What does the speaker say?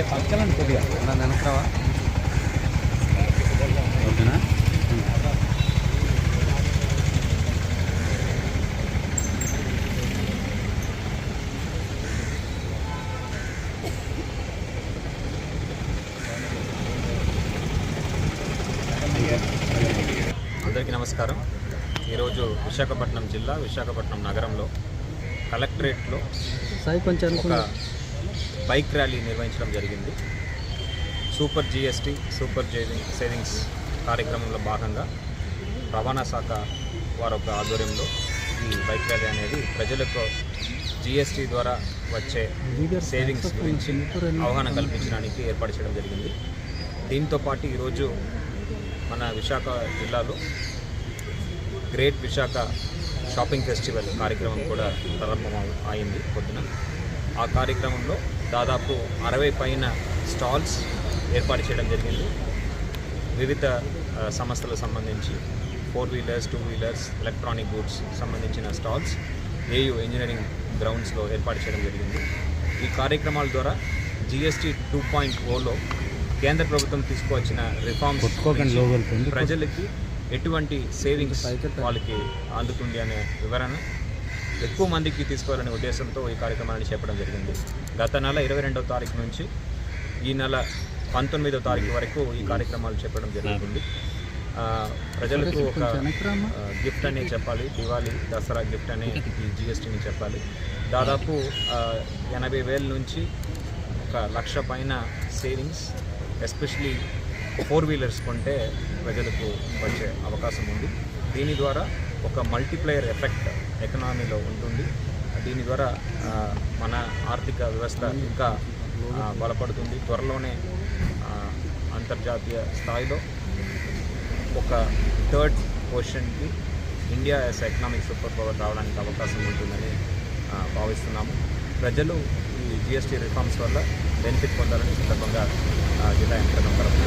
నన్ను వెనకరావా ఓకేనా? అందరికీ నమస్కారం. ఈరోజు విశాఖపట్నం జిల్లా విశాఖపట్నం నగరంలో కలెక్టరేట్లో సాయి కొంచెం ఒక బైక్ ర్యాలీ నిర్వహించడం జరిగింది. Super GST super saving savings కార్యక్రమంలో భాగంగా రవాణా శాఖ వారి యొక్క ఆధ్వర్యంలో ఈ బైక్ ర్యాలీ అనేది ప్రజలకు జిఎస్టీ ద్వారా వచ్చే సేవింగ్స్ గురించి అవగాహన కల్పించడానికి ఏర్పాటు చేయడం జరిగింది. దీంతో పాటు ఈరోజు మన విశాఖ జిల్లాలో గ్రేట్ విశాఖ షాపింగ్ ఫెస్టివల్ కార్యక్రమం కూడా ప్రారంభం అయింది పొద్దున. ఆ కార్యక్రమంలో దాదాపు అరవై పైన స్టాల్స్ ఏర్పాటు చేయడం జరిగింది. వివిధ సంస్థలకు సంబంధించి four wheelers two wheelers electronic goods సంబంధించిన స్టాల్స్ ఏయు ఇంజనీరింగ్ గ్రౌండ్స్లో ఏర్పాటు చేయడం జరిగింది. ఈ కార్యక్రమాల ద్వారా జిఎస్టీ టూ పాయింట్ ఓలో కేంద్ర ప్రభుత్వం తీసుకువచ్చిన రిఫార్మ్స్? ప్రజలకి ఎటువంటి సేవింగ్స్ వాళ్ళకి అందుతుంది అనే వివరణ ఎక్కువ మందికి తీసుకోవాలనే ఉద్దేశంతో ఈ కార్యక్రమాన్ని చేపట్టడం జరిగింది. గత నెల ఇరవై రెండవ తారీఖు నుంచి ఈ నెల పంతొమ్మిదవ తారీఖు వరకు ఈ కార్యక్రమాలు చేపట్టడం జరుగుతుంది. ప్రజలకు ఒక గిఫ్ట్ అనే చెప్పాలి. దివాళీ దసరా గిఫ్ట్ అనే ఈ జిఎస్టీని చెప్పాలి. దాదాపు ఎనభై వేల నుంచి ఒక లక్ష పైన సేవింగ్స్ ఎస్పెషలీ ఫోర్ వీలర్స్ కొంటే ప్రజలకు వచ్చే అవకాశం ఉంది. దీని ద్వారా ఒక మల్టీప్లేయర్ ఎఫెక్ట్ ఎకనామీలో ఉంటుంది. దీని ద్వారా మన ఆర్థిక వ్యవస్థ ఇంకా బలపడుతుంది. త్వరలోనే అంతర్జాతీయ స్థాయిలో ఒక థర్డ్ పొజిషన్కి India as economic super power రావడానికి అవకాశం ఉంటుందని భావిస్తున్నాము. ప్రజలు ఈ జిఎస్టీ రిఫార్మ్స్ వల్ల బెనిఫిట్ పొందాలని సందర్భంగా జిల్లా యంత్రాంగం తరఫున